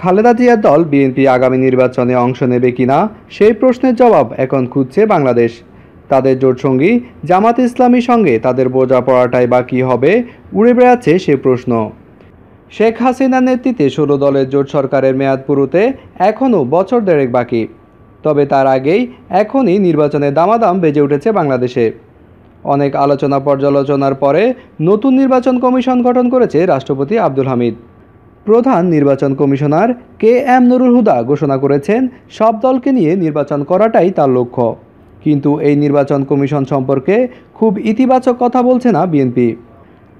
খালেদা জিয়ার দল বিএনপি আগামী নির্বাচনে অংশ নেবে কিনা সেই প্রশ্নের জবাব এখন খুঁজছে বাংলাদেশ। তাদের জোটসঙ্গী জামাত ইসলামীর সঙ্গে তাদের বোঝাপড়াটাই বা কী হবে, উড়ে বেড়াচ্ছে সে প্রশ্ন। শেখ হাসিনার নেতৃত্বে ষোলো দলের জোট সরকারের মেয়াদ পুরোতে এখনও বছর দেড়েক বাকি। তবে তার আগেই এখনই নির্বাচনের দামাদাম বেজে উঠেছে বাংলাদেশে। অনেক আলোচনা পর্যালোচনার পরে নতুন নির্বাচন কমিশন গঠন করেছে রাষ্ট্রপতি আব্দুল হামিদ। প্রধান নির্বাচন commissioner K M Nurul Huda ঘোষণা করেছেন, সব দলকে নিয়ে নির্বাচন করাটাই তার লক্ষ্য। কিন্তু এই নির্বাচন কমিশন সম্পর্কে খুব ইতিবাচক কথা বলছে না বিএনপি।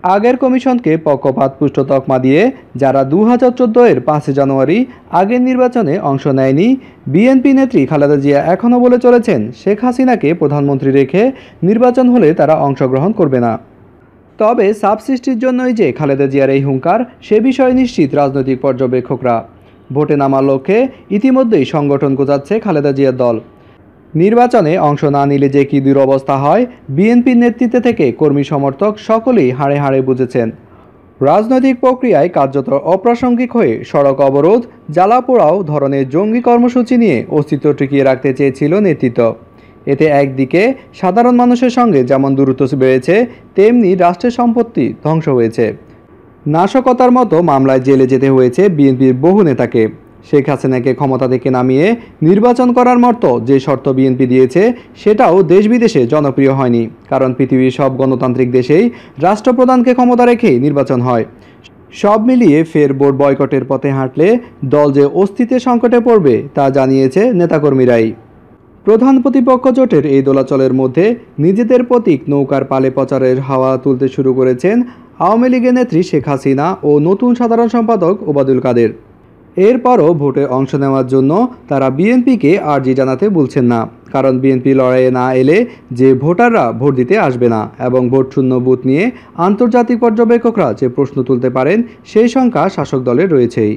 আগের কমিশনকে পক্ষপাত পুষ্ট তকমা দিয়ে যারা দু হাজার চোদ্দ এর পাঁচই জানুয়ারি আগের নির্বাচনে অংশ নেয়নি, বিএনপি নেত্রী খালেদা জিয়া এখনও বলে চলেছেন শেখ হাসিনাকে প্রধানমন্ত্রী রেখে নির্বাচন হলে তারা অংশগ্রহণ করবে না। তবে সাব সৃষ্টির জন্যই যে খালেদা জিয়ার এই হুঙ্কার, সে বিষয়ে নিশ্চিত রাজনৈতিক পর্যবেক্ষকরা। ভোটে নামার লক্ষ্যে ইতিমধ্যেই সংগঠন গোজাচ্ছে খালেদা জিয়ার দল। নির্বাচনে অংশ না নিলে যে কী দুরবস্থা হয়, বিএনপির নেতৃত্বে থেকে কর্মী সমর্থক সকলেই হাড়ে হাড়ে বুঝেছেন। রাজনৈতিক প্রক্রিয়ায় কার্যত অপ্রাসঙ্গিক হয়ে সড়ক অবরোধ, জ্বালাপোড়াও ধরনের জঙ্গি কর্মসূচি নিয়ে অস্তিত্ব টিকিয়ে রাখতে চেয়েছিল নেতৃত্ব। এতে একদিকে সাধারণ মানুষের সঙ্গে যেমন দূরত্ব বেড়েছে, তেমনি রাষ্ট্রের সম্পত্তি ধ্বংস হয়েছে। নাশকতার মতো মামলায় জেলে যেতে হয়েছে বিএনপির বহু নেতাকে। শেখ হাসিনাকে ক্ষমতা থেকে নামিয়ে নির্বাচন করার মতো যে শর্ত বিএনপি দিয়েছে, সেটাও দেশ বিদেশে জনপ্রিয় হয়নি। কারণ পৃথিবীর সব গণতান্ত্রিক দেশেই রাষ্ট্রপ্রধানকে ক্ষমতা রেখেই নির্বাচন হয়। সব মিলিয়ে ফের বোর্ড বয়কটের পথে হাঁটলে দল যে অস্তিত্বের সংকটে পড়বে, তা জানিয়েছে নেতাকর্মীরাই। প্রধান প্রতিপক্ষ জোটের এই দোলাচলের মধ্যে নিজেদের প্রতীক নৌকার পালে প্রচারের হাওয়া তুলতে শুরু করেছেন আওয়ামী লীগের নেত্রী শেখ হাসিনা ও নতুন সাধারণ সম্পাদক ওবাদুল কাদের। এরপরও ভোটে অংশ নেওয়ার জন্য তারা বিএনপিকে আর্জি জানাতে বলছেন না। কারণ বিএনপি লড়াইয়ে না এলে যে ভোটাররা ভোট দিতে আসবে না এবং ভোট শূন্য বুথ নিয়ে আন্তর্জাতিক পর্যবেক্ষকরা যে প্রশ্ন তুলতে পারেন, সেই সংখ্যা শাসক দলের রয়েছেই।